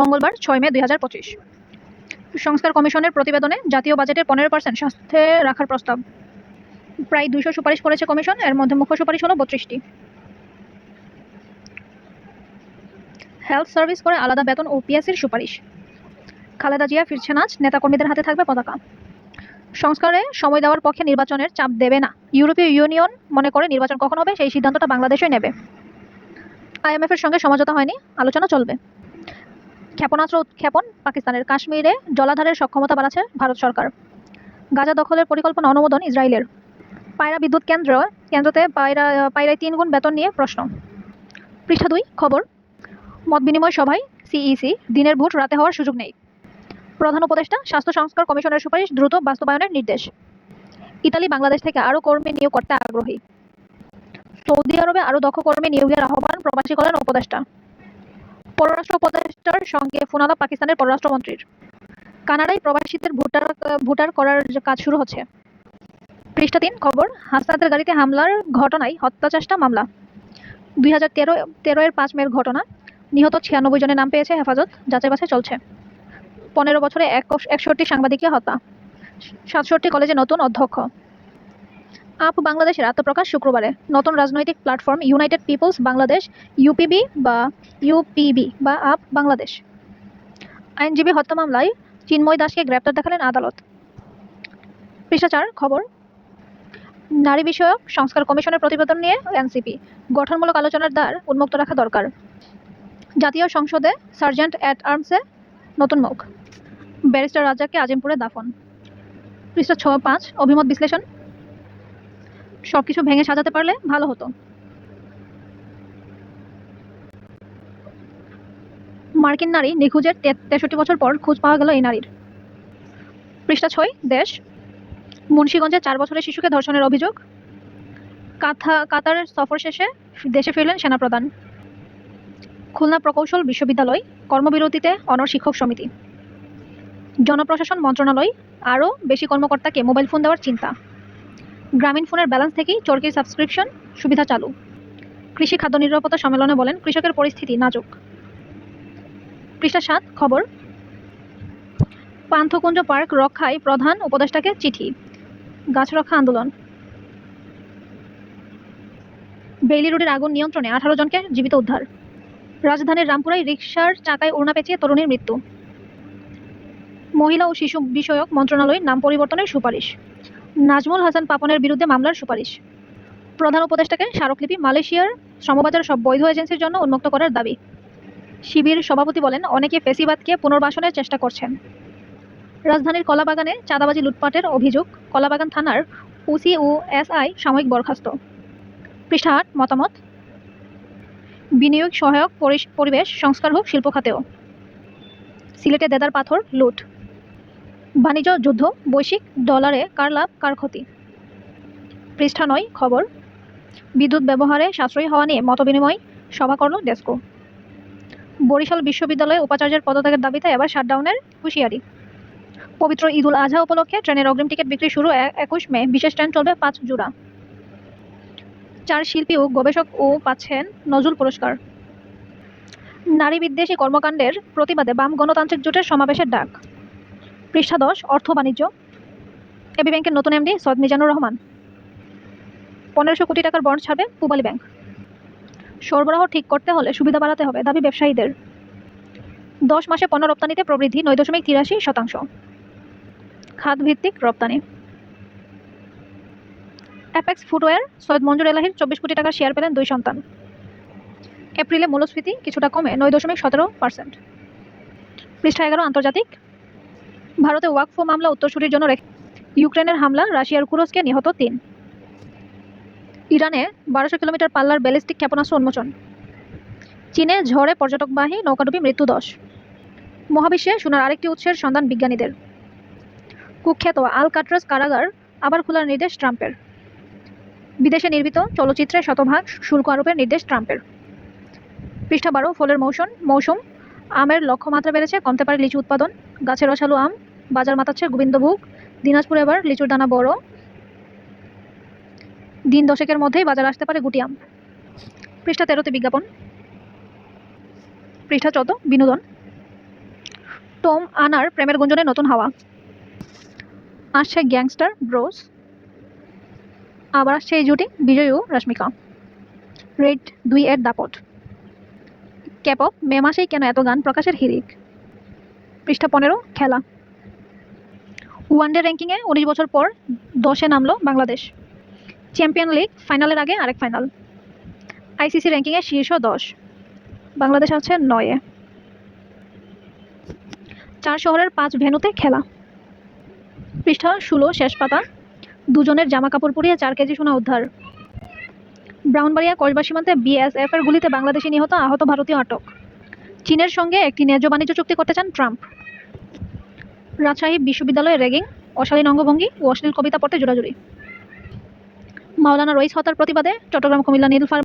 মঙ্গলবার, ছয় মে, দুই হাজার পঁচিশ। সংস্কার কমিশনের প্রতিবেদনে জাতীয় বাজেটের পনেরো পার্সেন্ট স্বাস্থ্যে রাখার প্রস্তাব। প্রায় দুইশো সুপারিশ করেছে কমিশন, এর মধ্যে মুখ্য সুপারিশ হলো বত্রিশটি। হেলথ সার্ভিস করে আলাদা বেতন ও পিএসির সুপারিশ। খালেদা জিয়া ফিরছে নাচ নেতাকর্মীদের হাতে থাকবে পতাকা। সংস্কারে সময় দেওয়ার পক্ষে নির্বাচনের চাপ দেবে না। ইউরোপীয় ইউনিয়ন মনে করে নির্বাচন কখন হবে সেই সিদ্ধান্তটা বাংলাদেশই নেবে। আইএমএফের সঙ্গে সমঝোতা হয়নি, আলোচনা চলবে। ক্ষেপণাস্ত্র উৎক্ষেপণ পাকিস্তানের কাশ্মীরে জলাধারের সক্ষমতা বাড়াচ্ছে ভারত সরকার। গাজা দখলের পরিকল্পনা অনুমোদন ইসরায়েলের। পায়রা বিদ্যুৎ কেন্দ্র, কেন্দ্রতে পায়রা, পায়রায় তিন গুণ বেতন নিয়ে প্রশ্ন। পৃষ্ঠা দুই, খবর। মত বিনিময় সভায় সিইসি দিনের ভোট রাতে হওয়ার সুযোগ নেই। প্রধান উপদেষ্টা, স্বাস্থ্য সংস্কার কমিশনের সুপারিশ দ্রুত বাস্তবায়নের নির্দেশ। ইতালি, বাংলাদেশ থেকে আরও কর্মী নিয়োগ করতে আগ্রহী। সৌদি আরবে আরও দক্ষ কর্মী নিয়োগের আহ্বান প্রবাসী কল্যাণ উপদেষ্টা। পররাষ্ট্র উপদেষ্টার সঙ্গে ফোনালাপ পাকিস্তানের পররাষ্ট্রমন্ত্রীর। কানাডায় প্রবাসীদের ভোটার ভোটার করার কাজ শুরু হচ্ছে। পৃষ্ঠা তিন খবর, হাসনাতের গাড়িতে হামলার ঘটনায় হত্যা চেষ্টা মামলা। দুই হাজার তেরো তেরো এর পাঁচ মের ঘটনা। নিহত ছিয়ানব্বই জনের নাম পেয়েছে হেফাজত, যাচাই বাছাই চলছে। পনেরো বছরে এক- একষট্টি সাংবাদিককে হত্যা। সাতষট্টি কলেজে নতুন অধ্যক্ষ। আপ বাংলাদেশের আত্মপ্রকাশ শুক্রবারে। নতুন রাজনৈতিক platform united people's Bangladesh, UPB বা ইউপিবি বা আপ বাংলাদেশ। আইনজীবী হত্যা মামলায় চিন্ময় দাসকে গ্রেপ্তার দেখালেন আদালত। পৃষ্ঠা চার, খবর। নারী বিষয়ক সংস্কার কমিশনের প্রতিবেদন নিয়ে এনসিপি। গঠনমূলক আলোচনার দ্বার উন্মুক্ত রাখা দরকার। জাতীয় সংসদে সার্জেন্ট অ্যাট আর্মসে নতুন মুখ। ব্যারিস্টার রাজাকে আজিমপুরে দাফন। পৃষ্ঠা ছ, পাঁচ, অভিমত বিশ্লেষণ। সবকিছু ভেঙে সাজাতে পারলে ভালো হতো। মার্কিন নারী নিখোঁজের তেষট্টি বছর পর খোঁজ পাওয়া গেল এই নারীর। পৃষ্ঠা ছয়, দেশ। মুন্সীগঞ্জে চার বছরের শিশুকে ধর্ষণের অভিযোগ। কাথা কাতারের সফর শেষে দেশে ফিরলেন সেনাপ্রধান। খুলনা প্রকৌশল বিশ্ববিদ্যালয় কর্মবিরতিতে অনর শিক্ষক সমিতি। জনপ্রশাসন মন্ত্রণালয়, আরও বেশি কর্মকর্তাকে মোবাইল ফোন দেওয়ার চিন্তা। গ্রামীণ ফোনের ব্যালেন্স থেকেই চরকির সাবস্ক্রিপশন সুবিধা চালু। কৃষি খাদ্য নিরাপত্তা সম্মেলনে বলেন, কৃষকের পরিস্থিতি নাজুক। পৃষ্ঠা সাত, খবর। পান্থকুঞ্জ পার্ক রক্ষায় প্রধান উপদেষ্টাকে চিঠি। গাছ রক্ষা আন্দোলন। বেইলি রোডের আগুন নিয়ন্ত্রণে আঠারো জনকে জীবিত উদ্ধার। রাজধানীর রামপুরায় রিকশার চাকায় ওড়না পেঁচিয়ে তরুণীর মৃত্যু। মহিলা ও শিশু বিষয়ক মন্ত্রণালয়ের নাম পরিবর্তনের সুপারিশ। নাজমুল হাসান পাপনের বিরুদ্ধে মামলার সুপারিশ। প্রধান উপদেষ্টাকে স্মারকলিপি মালয়েশিয়ার সমবাজার সব বৈধ এজেন্সির জন্য উন্মুক্ত করার দাবি। শিবির সভাপতি বলেন, অনেকে ফেসিবাদকে পুনর্বাসনের চেষ্টা করছেন। রাজধানীর কলাবাগানে চাঁদাবাজি লুটপাটের অভিযোগ, কলাবাগান থানার ওসি ও এসআই সাময়িক বরখাস্ত। পৃষ্ঠা মতামত, বিনিয়োগ সহায়ক পরিবেশ সংস্কার হোক শিল্প খাতেও। সিলেটে দেদার পাথর, লুট। বাণিজ্য যুদ্ধ, বৈশ্বিক ডলারে কার লাভ, কার ক্ষতি? পৃষ্ঠা নয়, খবর। বিদ্যুৎ ব্যবহারে সাশ্রয়ী হওয়া নিয়ে মতবিনিময় সভা করল ডেস্কো। বরিশাল বিশ্ববিদ্যালয়ে উপাচার্যের পদত্যাগের দাবিতে এবার শাটডাউনের হুঁশিয়ারি। পবিত্র ঈদুল আজহা উপলক্ষে ট্রেনের অগ্রিম টিকিট বিক্রি শুরু একুশ মে। বিশেষ ট্রেন চলবে পাঁচ জোড়া। চার শিল্পী ও গবেষক ও পাচ্ছেন নজরুল পুরস্কার। নারী বিদ্বেষী কর্মকাণ্ডের প্রতিবাদে বাম গণতান্ত্রিক জোটের সমাবেশের ডাক। পৃষ্ঠা দশ, অর্থ বাণিজ্য। এবি ব্যাংকের নতুন এমডি সৈয়দ মিজানুর রহমান। পনেরোশো কোটি টাকার বন্ড ছাড়বে পূবালী ব্যাংক। সরবরাহ ঠিক করতে হলে সুবিধা বাড়াতে হবে, দাবি ব্যবসায়ীদের। দশ মাসে পণ্য রপ্তানিতে প্রবৃদ্ধি নয় দশমিক তিরাশি শতাংশ। খাত ভিত্তিক রপ্তানি। অ্যাপেক্স ফুটওয়্যার সৈয়দ মঞ্জুর এলাহির চব্বিশ কোটি টাকার শেয়ার পেলেন দুই সন্তান। এপ্রিলে মূল্যস্ফীতি কিছুটা কমে নয় দশমিক সতেরো পার্সেন্ট। পৃষ্ঠা এগারো, আন্তর্জাতিক। ভারতে ওয়াকফো মামলা উত্তরসূরির জন্য রেখে ইউক্রেনের হামলা, রাশিয়ার কুরস্কে নিহত তিন। ইরানে বারোশো কিলোমিটার পাল্লার ব্যালিস্টিক ক্ষেপণাস্ত্র উন্মোচন। চীনে ঝড়ে পর্যটকবাহী নৌকাডুবি মৃত্যু দশ মহাবিশ্বে সোনার আরেকটি উৎসের সন্ধান বিজ্ঞানীদের। কুখ্যাত আল কাট্রাস কারাগার আবার খোলার নির্দেশ ট্রাম্পের। বিদেশে নির্মিত চলচ্চিত্রে শতভাগ শুল্ক আরোপের নির্দেশ ট্রাম্পের। পৃষ্ঠা বারো, ফলের মৌসুম মৌসুম। আমের লক্ষ্যমাত্রা বেড়েছে, কমতে পারে লিচু উৎপাদন। গাছের রসালো আম, বাজার মাতাচ্ছে গোবিন্দভোগ। দিনাজপুরে এবার লিচুর দানা বড়। দিন দশেকের মধ্যেই বাজার আসতে পারে গুটি আম। পৃষ্ঠা তেরোতে বিজ্ঞাপন। পৃষ্ঠা চোদ্দ, বিনোদন। টোম আনার প্রেমের গুঞ্জনে নতুন হাওয়া। আসছে গ্যাংস্টার ব্রোস। আবার আসছে এই জুটি, বিজয় ও রশ্মিকা। রেড দুই এর দাপট। ক্যাপক মে মাসেই কেন এত গান প্রকাশের হিরিক পৃষ্ঠা পনেরো, খেলা। ওয়ানডে র্যাঙ্কিংয়ে উনিশ বছর পর দশে নামলো বাংলাদেশ। চ্যাম্পিয়ন লিগ ফাইনালের আগে আরেক ফাইনাল আইসিসি র্যাঙ্কিংয়ে শীর্ষ দশ। বাংলাদেশ আছে নয়ে চার শহরের পাঁচ ভেনুতে খেলা। পৃষ্ঠা ষোলো, শেষ পাতা। দুজনের জামা কাপড় পরিয়ে চার কেজি সোনা উদ্ধার। ব্রাউনবাড়িয়া কসবা সীমান্তে বিএসএফ এর গুলিতে বাংলাদেশি নিহত আহত ভারতীয় আটক। চীনের সঙ্গে একটি ন্যায্য বাণিজ্য চুক্তি করতে চান ট্রাম্প। রাজশাহী বিশ্ববিদ্যালয়ে র্যাগিং অশালীন অঙ্গভঙ্গি ও অশ্লীল কবিতা পড়তে জোরাজুরি। মাওলানা রইস হত্যার প্রতিবাদে চট্টগ্রাম কুমিল্লা নীলফার